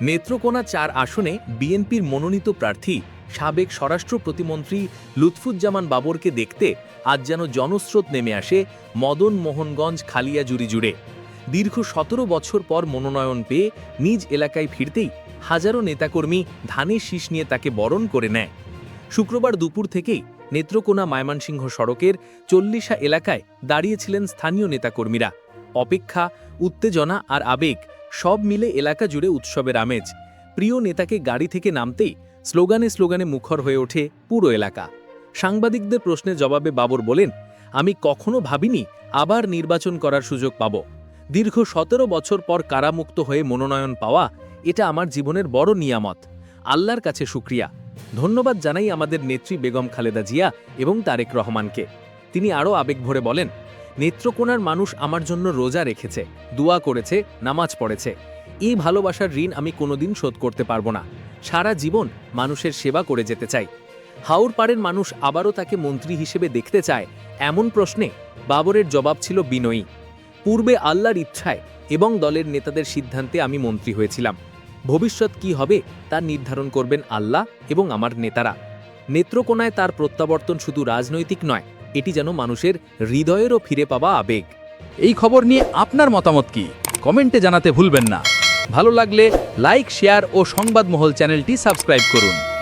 নেত্রকোনা চার আসনে বিএনপির মনোনীত প্রার্থী, সাবেক স্বরাষ্ট্র প্রতিমন্ত্রী লুৎফুজ্জামান বাবরকে দেখতে আজ যেন জনস্রোত নেমে আসে মদন মোহনগঞ্জ খালিয়াজুরি জুড়ে। দীর্ঘ সতেরো বছর পর মনোনয়ন পেয়ে নিজ এলাকায় ফিরতেই হাজারো নেতাকর্মী ধানের শীষ নিয়ে তাকে বরণ করে নেয়। শুক্রবার দুপুর থেকেই নেত্রকোনা ময়মনসিংহ সড়কের চল্লিশা এলাকায় দাঁড়িয়েছিলেন স্থানীয় নেতাকর্মীরা। অপেক্ষা, উত্তেজনা আর আবেগ সব মিলে এলাকা জুড়ে উৎসবের আমেজ। প্রিয় নেতাকে গাড়ি থেকে নামতেই স্লোগানে স্লোগানে মুখর হয়ে ওঠে পুরো এলাকা। সাংবাদিকদের প্রশ্নের জবাবে বাবর বলেন, আমি কখনো ভাবিনি আবার নির্বাচন করার সুযোগ পাব। দীর্ঘ সতেরো বছর পর কারামুক্ত হয়ে মনোনয়ন পাওয়া এটা আমার জীবনের বড় নিয়ামত। আল্লাহর কাছে শুক্রিয়া। ধন্যবাদ জানাই আমাদের নেত্রী বেগম খালেদা জিয়া এবং তারেক রহমানকে। তিনি আরও আবেগ ভরে বলেন, নেত্রকোনার মানুষ আমার জন্য রোজা রেখেছে, দোয়া করেছে, নামাজ পড়েছে। এই ভালোবাসার ঋণ আমি কোনোদিন শোধ করতে পারব না। সারা জীবন মানুষের সেবা করে যেতে চাই। হাওর পাড়ের মানুষ আবারও তাকে মন্ত্রী হিসেবে দেখতে চায়, এমন প্রশ্নে বাবরের জবাব ছিল বিনয়ী। পূর্বে আল্লাহর ইচ্ছায় এবং দলের নেতাদের সিদ্ধান্তে আমি মন্ত্রী হয়েছিলাম। ভবিষ্যৎ কি হবে তা নির্ধারণ করবেন আল্লাহ এবং আমার নেতারা। নেত্রকোনায় তার প্রত্যাবর্তন শুধু রাজনৈতিক নয়, এটি যেন মানুষের হৃদয়েরও ফিরে পাওয়া আবেগ। এই খবর নিয়ে আপনার মতামত কি? কমেন্টে জানাতে ভুলবেন না। ভালো লাগলে লাইক, শেয়ার ও সংবাদমহল চ্যানেলটি সাবস্ক্রাইব করুন।